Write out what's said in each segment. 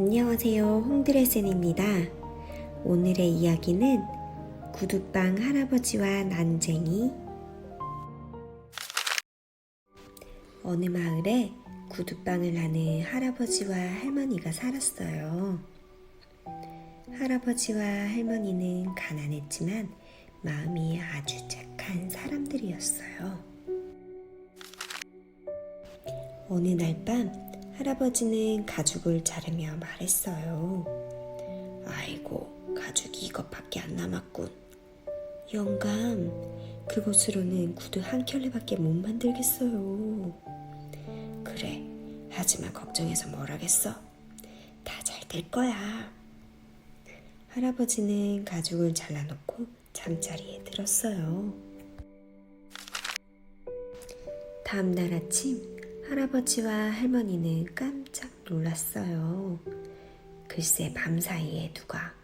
안녕하세요. 홍드레센입니다. 오늘의 이야기는 구두방 할아버지와 난쟁이 어느 마을에 구두방을 하는 할아버지와 할머니가 살았어요. 할아버지와 할머니는 가난했지만 마음이 아주 착한 사람들이었어요. 어느 날 밤 할아버지는 가죽을 자르며 말했어요. 아이고, 가죽이 이것밖에 안 남았군. 영감, 그것으로는 구두 한 켤레밖에 못 만들겠어요. 그래, 하지만 걱정해서 뭘 하겠어? 다 잘 될 거야. 할아버지는 가죽을 잘라놓고 잠자리에 들었어요. 다음 날 아침 할아버지와 할머니는 깜짝 놀랐어요. 글쎄 밤사이에 누가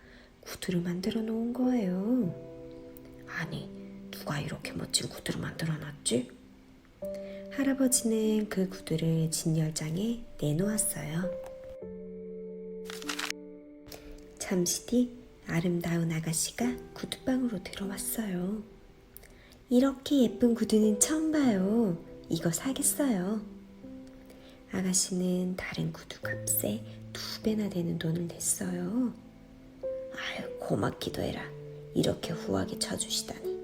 구두를 만들어 놓은 거예요. 아니, 누가 이렇게 멋진 구두를 만들어 놨지? 할아버지는 그 구두를 진열장에 내놓았어요. 잠시 뒤 아름다운 아가씨가 구두방으로 들어왔어요. 이렇게 예쁜 구두는 처음 봐요. 이거 사겠어요. 아가씨는 다른 구두 값에 두 배나 되는 돈을 냈어요. 아유, 고맙기도 해라. 이렇게 후하게 쳐주시다니.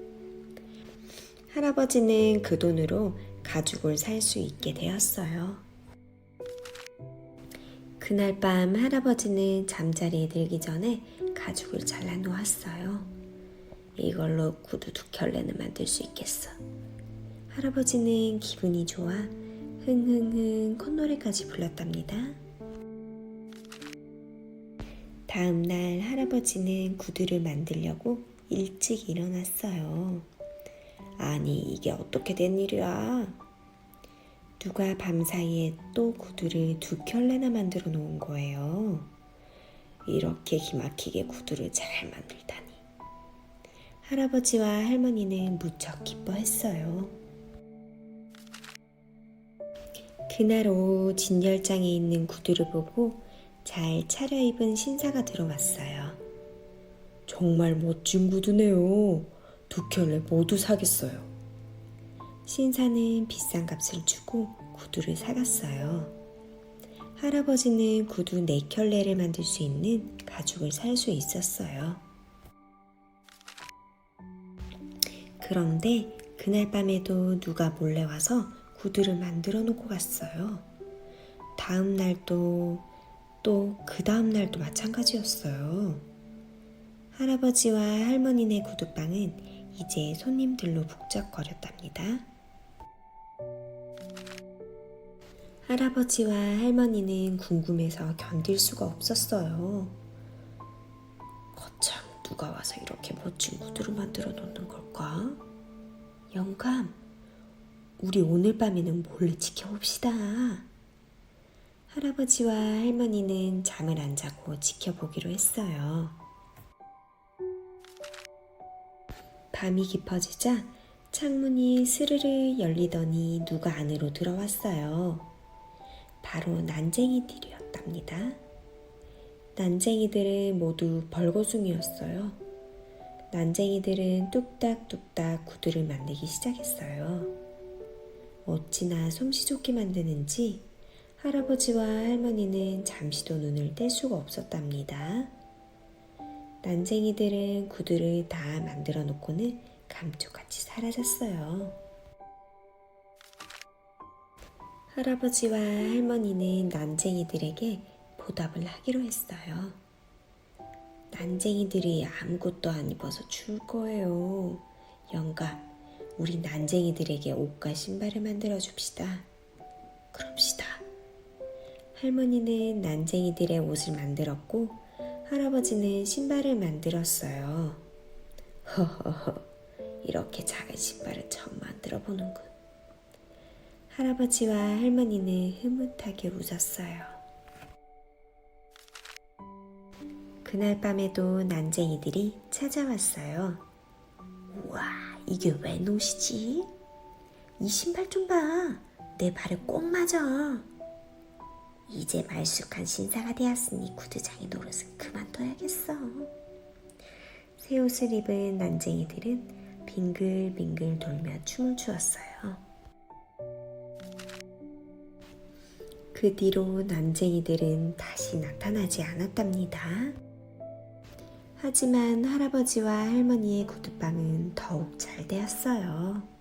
할아버지는 그 돈으로 가죽을 살 수 있게 되었어요. 그날 밤 할아버지는 잠자리에 들기 전에 가죽을 잘라 놓았어요. 이걸로 구두 두 켤레는 만들 수 있겠어. 할아버지는 기분이 좋아 흥흥흥 콧노래까지 불렀답니다. 다음 날 할아버지는 구두를 만들려고 일찍 일어났어요. 아니, 이게 어떻게 된 일이야? 누가 밤사이에 또 구두를 두 켤레나 만들어 놓은 거예요. 이렇게 기막히게 구두를 잘 만들다니. 할아버지와 할머니는 무척 기뻐했어요. 그날 오후 진열장에 있는 구두를 보고 잘 차려입은 신사가 들어왔어요. 정말 멋진 구두네요. 두 켤레 모두 사겠어요. 신사는 비싼 값을 주고 구두를 사갔어요. 할아버지는 구두 네 켤레를 만들 수 있는 가죽을 살 수 있었어요. 그런데 그날 밤에도 누가 몰래 와서 구두를 만들어 놓고 갔어요. 다음 날도 또 그 다음 날도 마찬가지였어요. 할아버지와 할머니네 구두방은 이제 손님들로 북적거렸답니다. 할아버지와 할머니는 궁금해서 견딜 수가 없었어요. 거참 누가 와서 이렇게 멋진 구두를 만들어 놓는 걸까? 영감, 우리 오늘 밤에는 몰래 지켜봅시다. 할아버지와 할머니는 잠을 안 자고 지켜보기로 했어요. 밤이 깊어지자 창문이 스르르 열리더니 누가 안으로 들어왔어요. 바로 난쟁이들이었답니다. 난쟁이들은 모두 벌거숭이였어요. 난쟁이들은 뚝딱뚝딱 구두를 만들기 시작했어요. 어찌나 솜씨 좋게 만드는지 할아버지와 할머니는 잠시도 눈을 뗄 수가 없었답니다. 난쟁이들은 구두를 다 만들어 놓고는 감쪽같이 사라졌어요. 할아버지와 할머니는 난쟁이들에게 보답을 하기로 했어요. 난쟁이들이 아무것도 안 입어서 추울 거예요. 영감, 우리 난쟁이들에게 옷과 신발을 만들어 줍시다. 그럽시다. 할머니는 난쟁이들의 옷을 만들었고 할아버지는 신발을 만들었어요. 허허허, 이렇게 작은 신발을 처음 만들어 보는군. 할아버지와 할머니는 흐뭇하게 웃었어요. 그날 밤에도 난쟁이들이 찾아왔어요. 우와, 이게 웬 옷이지? 이 신발 좀 봐. 내 발에 꼭 맞아. 이제 말쑥한 신사가 되었으니 구두장의 노릇은 그만둬야겠어. 새 옷을 입은 난쟁이들은 빙글빙글 돌며 춤을 추었어요. 그 뒤로 난쟁이들은 다시 나타나지 않았답니다. 하지만 할아버지와 할머니의 구두방은 더욱 잘 되었어요.